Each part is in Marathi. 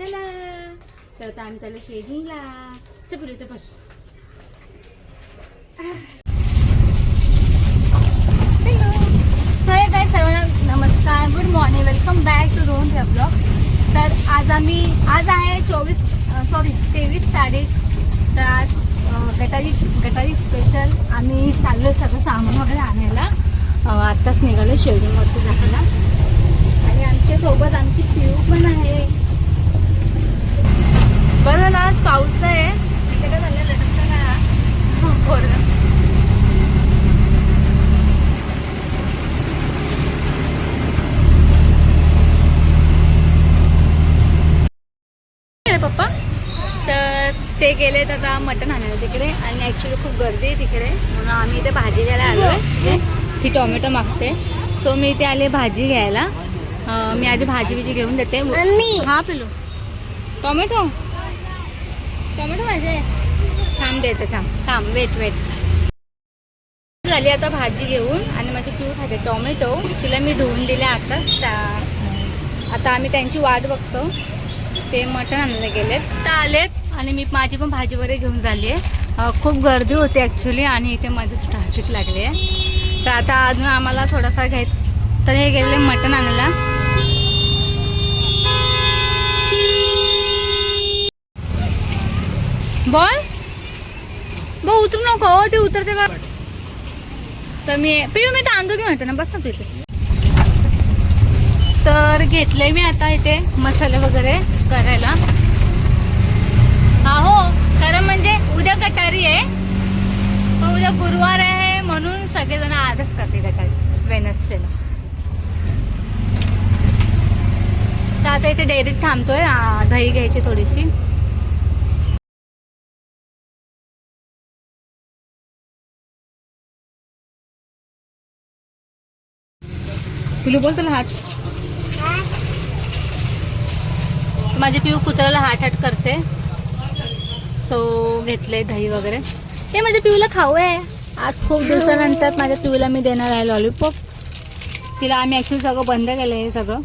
तर आता आम्ही चालू शेडिंगला चल इथे बस. काय सर्वांना नमस्कार. Good morning welcome back to Rohan ह्या ब्लॉग तर आज आम्ही आज आहे चोवीस सॉरी तेवीस तारीख. तर आज गटारी गटारी स्पेशल आम्ही चाललो सगळं सामान वगैरे आणायला. आत्ताच निघालो शेवडीवरती जाताना. आणि आमच्यासोबत आमची पिऊ पण आहे बरं ना आज पाऊस आहे इकडे काय झालं लटकतं का हो, पोरगं. आहे पप्पा तर ते गेलेत आता मटण आणायला तिकडे. आणि ॲक्च्युली खूप गर्दी आहे तिकडे. म्हणून आम्ही इथे भाजी घ्यायला आलो आहे ती टोमॅटो मागते. सो मी इथे आले भाजी घ्यायला. मी आधी भाजी बिजी घेऊन देते. हा पिलो. टोमॅटो? टोमॅटो भाजी? थांब देते थांब. थांब वेट वेट झाली आता भाजी घेऊन. आणि माझी पिऊ खाते टोमॅटो. तिला मी धुवून दिले आता. आता आम्ही त्यांची वाट बघतो. ते मटण आणायला गेलेत. तर आलेत. आणि मी माझी पण भाजी वगैरे घेऊन झाली आहे. खूप गर्दी होती ॲक्च्युली आणि इथे मध्येच ट्रॅफिक लागली आहे. तर आता अजून आम्हाला थोडंफार घ्याय तर हे गेले मटण आणायला. बॉल. बघ उतरू नको हो, ते उतरते बघ तर मी पिऊ मी तांदूळ घेऊन येते ना बस ना तू इथे तर घेतले मी आता इथे मसाले वगैरे करायला हा हो खरं म्हणजे उद्या गटारी आहे. पण उद्या गुरुवार आहे म्हणून सगळेजण आजच करते गटारी वेनसडेला तर आता इथे डेअरीत थांबतोय दही घ्यायची थोडीशी. पिलू बोल तुला हात. माझे पिऊ कुत्र्याला हाट हाट करते. सो घेतले दही वगैरे. ते माझ्या पिऊला खाऊ आहे. आज खूप दिवसानंतर माझ्या पिऊला मी देणार आहे लॉलीपॉप तिला आम्ही ॲक्च्युली सगळं बंद केलं हे सगळं.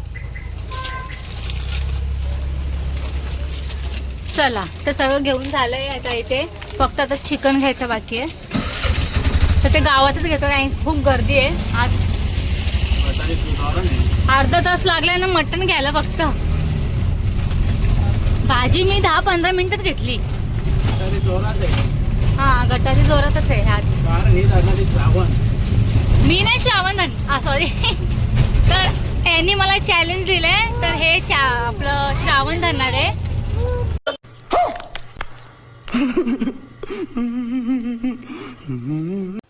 चला तर सगळं घेऊन झालं आहे आता इथे. फक्त आता चिकन घ्यायचं बाकी आहे. तर ते गावातच घेतो काही खूप गर्दी आहे. आज अर्धा तास लागला ना मटण घ्यायला फक्त. भाजी मी दहा पंधरा मिनिटात घेतली. हा गटाची जोरातच आहे आज. मी नाही श्रावण हा सॉरी तर यांनी मला चॅलेंज दिलंय तर हे आपलं श्रावण धरणार आहे.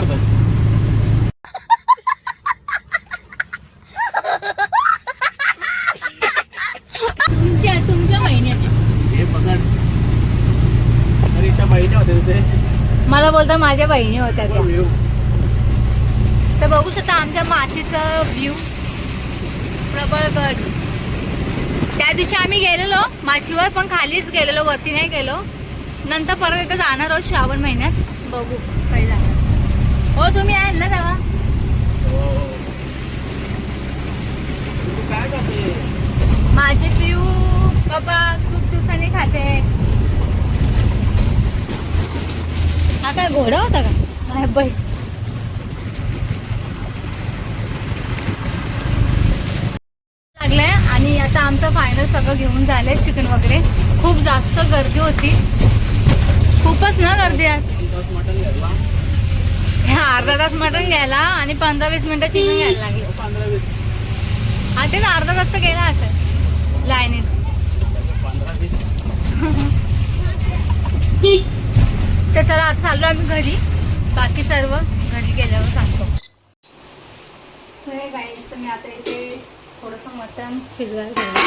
करतात. तुमच्या तुमच्या महिन्यात हे पकड होते मला बोलता माझ्या बहिणी होत्या त्या. व्ह्यू तर बघू शकता आमच्या मातीचं व्ह्यू प्रबळगड त्या दिवशी आम्ही गेलेलो माचीवर पण खालीच गेलेलो वरती नाही गेलो. नंतर परत एकदा जाणार आहोत श्रावण महिन्यात. बघू जाणार हो तुम्ही आहे ना तेव्हा? माझे पिऊ बाबा खूप दिवसांनी खाते. हा काय घोडा होता का? नाही बाई. लागलंय आणि आता आमचं फायनल सगळं घेऊन झालंय चिकन वगैरे. खूप जास्त गर्दी होती. खूपच ना गर्दी आज. अर्धा तास मटण घ्यायला आणि पंधरा वीस मिनिटं चिकन घ्यायला लागले. पंधरा हा ते ना अर्धा तास तर गेला असं लाईनीत. पंधरा तर चला आता चाललो आम्ही घरी. बाकी सर्व घरी गेल्यावर सांगतो. तर हे गाईस तर मी आता इथे थोडंसं मटण शिजवायला ठेवलं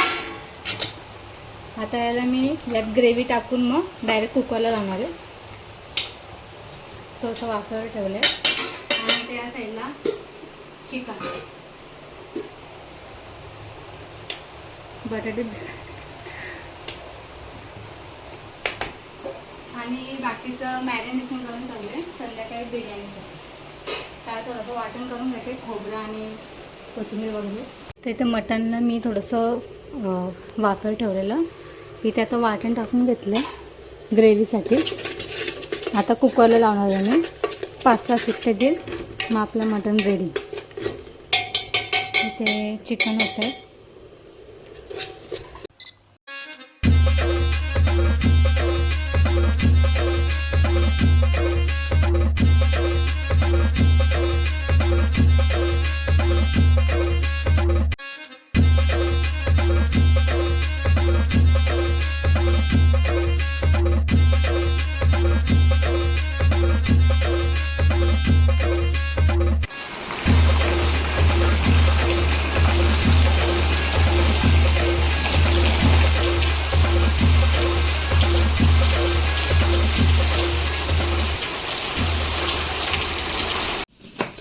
आता याला मी यात ग्रेव्ही टाकून मग डायरेक्ट कुकरला लावणार आहे. थोडंसं वाफर ठेवलं आहे आता या साईडला चिकन बटाटे आणि बाकीचं मॅरिनेशन करून ठेवले संध्याकाळी बिर्याणीचं काय थोडंसं वाटण करून घेते खोबरं आणि कोथिंबीर वगैरे. ते तर इथं मटणला मी थोडंसं वाफर ठेवलेलं. इथे आता वाटण टाकून घेतलं ग्रेव्हीसाठी आता कुकरला लावणार आहे मी. पाच सहा शिट्टे देईल. मग आपलं मटण रेडी इथे चिकन होतं आहे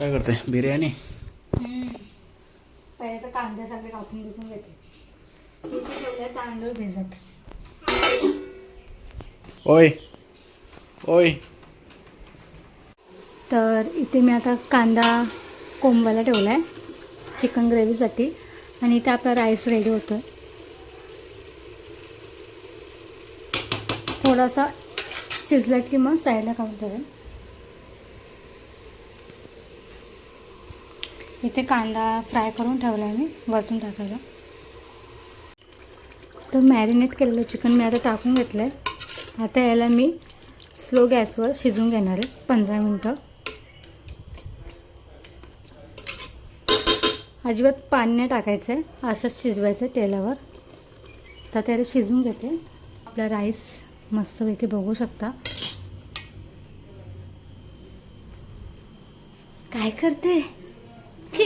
काय करते बिर्याणी? पहिले तर कांदे सगळे कापून घेते. ठेवले तांदूळ भिजत. ओय ओय. तर इथे मी आता कांदा कोंबायला ठेवला आहे चिकन ग्रेव्हीसाठी. आणि इथे आपला राईस रेडी होतो आहे थोडासा शिजला की मग साईडला काढून ठेवेल इथे कांदा फ्राय करून ठेवला आहे मी वरतून टाकायला. तर मॅरिनेट केलेलं चिकन मी आता टाकून घेतलं आहे आता याला मी स्लो गॅसवर शिजवून घेणार आहे पंधरा मिनटं. अजिबात पाणी नाही टाकायचं आहे असंच शिजवायचं आहे तेलावर तर त्याला शिजून घेते. आपला राईस मस्तपैकी बघू शकता. काय करते? छी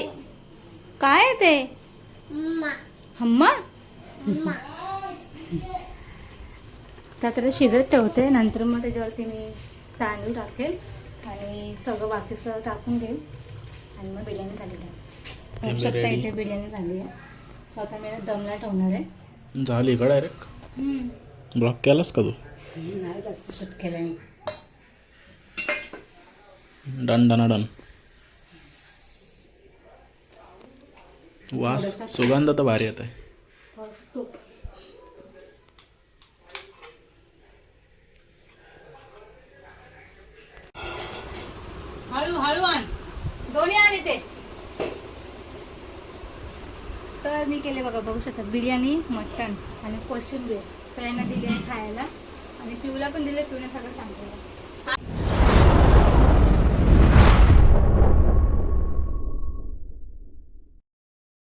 काय आहे ते? हम्मा तर त्याला शिजत ठेवते. नंतर मग त्याच्यावरती मी तांदूळ टाकेल आणि सगळं बाकीचं टाकून देईल आणि मग बिर्याणी झालेली आहे. होऊ शकता. इथे बिर्याणी झाली आहे? स्वतः मी दमला ठेवणार आहे. झाली का डायरेक्ट ब्लॉक केलास का तू? नाही जास्त शूट केलं डन डन डन वास सुगंध तर भारी येत आहे हळू हळू आण. दोन्ही आण इथे. तर मी केले बघा बघू शकता बिर्याणी मटण आणि कोशिंबीर. तर यांना दिली आहे खायला. आणि पिऊला पण दिले पिऊने सगळं सांगितलं